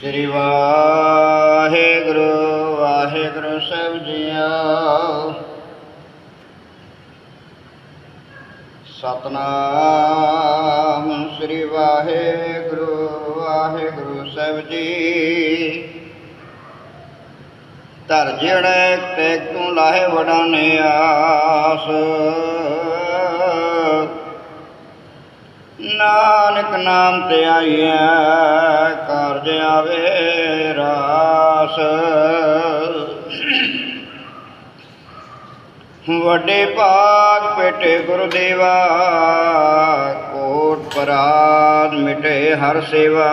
ਸ੍ਰੀ ਵਾਹਿਗੁਰੂ ਵਾਹਿਗੁਰੂ ਸਾਹਿਬ ਜੀਓ। ਸਤਨਾਮ ਸ੍ਰੀ ਵਾਹਿਗੁਰੂ ਵਾਹਿਗੁਰੂ ਸਾਹਿਬ ਜੀ। ਧਰ ਜਿਹੜੇ ਟੇਕ ਤੂੰ ਲਾਹੇ ਵਡਾਨੇ ਆਸ। ਨਾਮ ਤੇ ਆਈਐ, ਕਾਰਜ ਆਵੇ ਰਾਸ। ਵੱਡੇ ਭਾਗ ਪੇਟੇ ਗੁਰਦੇਵਾ, ਕੋਟ ਪਰਾਦ ਮਿਟੇ ਹਰ ਸੇਵਾ।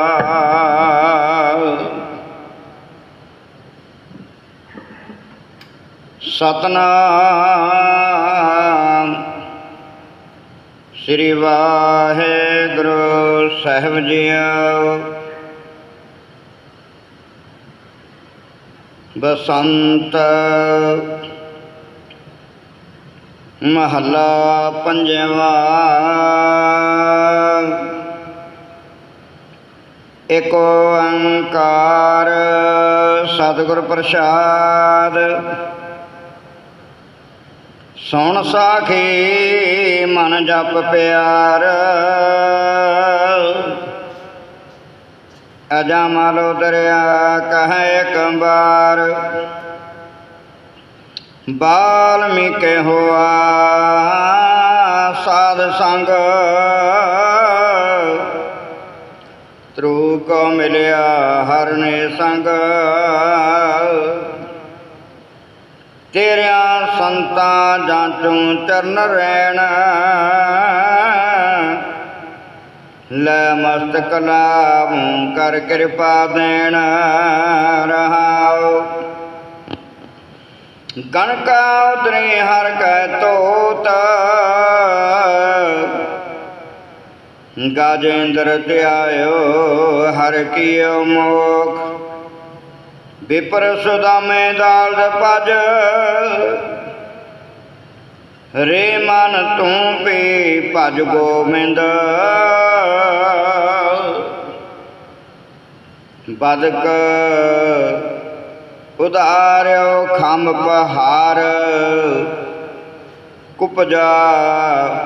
ਸਤਨਾਮ ਸ੍ਰੀ ਵਾਹਿਗੁਰੂ ਸਾਹਿਬ ਜੀਓ। ਬਸੰਤ ਮਹੱਲਾ ਪੰਜਵਾ। ਏਕ ਓੰਕਾਰ ਸਤਿਗੁਰ ਪ੍ਰਸਾਦ। ਸੁਣ ਸਾਖੀ ਮਨ ਜਪ ਪਿਆਰ। ਅਜਾ ਮਾਲੋ ਦਰਿਆ ਕਹੈ ਕੰਬਾਰ ਬਾਲਮੀਕ ਹੋਆ ਸਾਧ ਸੰਗ। ਤਰੂ ਕੋ ਮਿਲਿਆ ਹਰਨੇ ਸੰਗ। ਤੇਰਿਆਂ ਸੰਤਾਂ ਜਾਂਚੂ ਚਰਨ ਰੈਣ। ਲੈ ਮਸਤਕ ਲਾਭ ਕਰ ਕਿਰਪਾ ਦੇਣ। ਰਹਾਉ। ਗਣਕਾ ਉਤਰੀ ਹਰ ਕੈ ਤੋਤ। ਗਾਜੇਂਦਰ ਆਇਓ ਹਰ ਕੀਓ ਮੋਖ। ਵਿਪਰ ਸੁਦਾਮੇ ਦਾਲ ਭਜ ਰੇ ਮਨ ਤੂੰ ਵੀ ਭਜ ਗੋਬਿੰਦ। ਬਦਕ ਉਧਾਰਿਓ ਖੰਮ ਪਹਾਰ, ਕੁਪਜਾ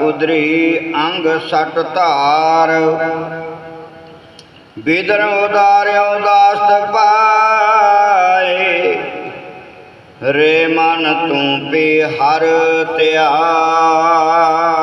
ਉਦਰੀ ਅੰਗ ਸਟ ਧਾਰ। ਬਿਦਰ ਉਦਾਰਿਓ ਦਾਸਤ ਪਾਏ ਰੇ ਮਨ ਤੂੰ ਪੀ ਹਰ ਧਿਆਏ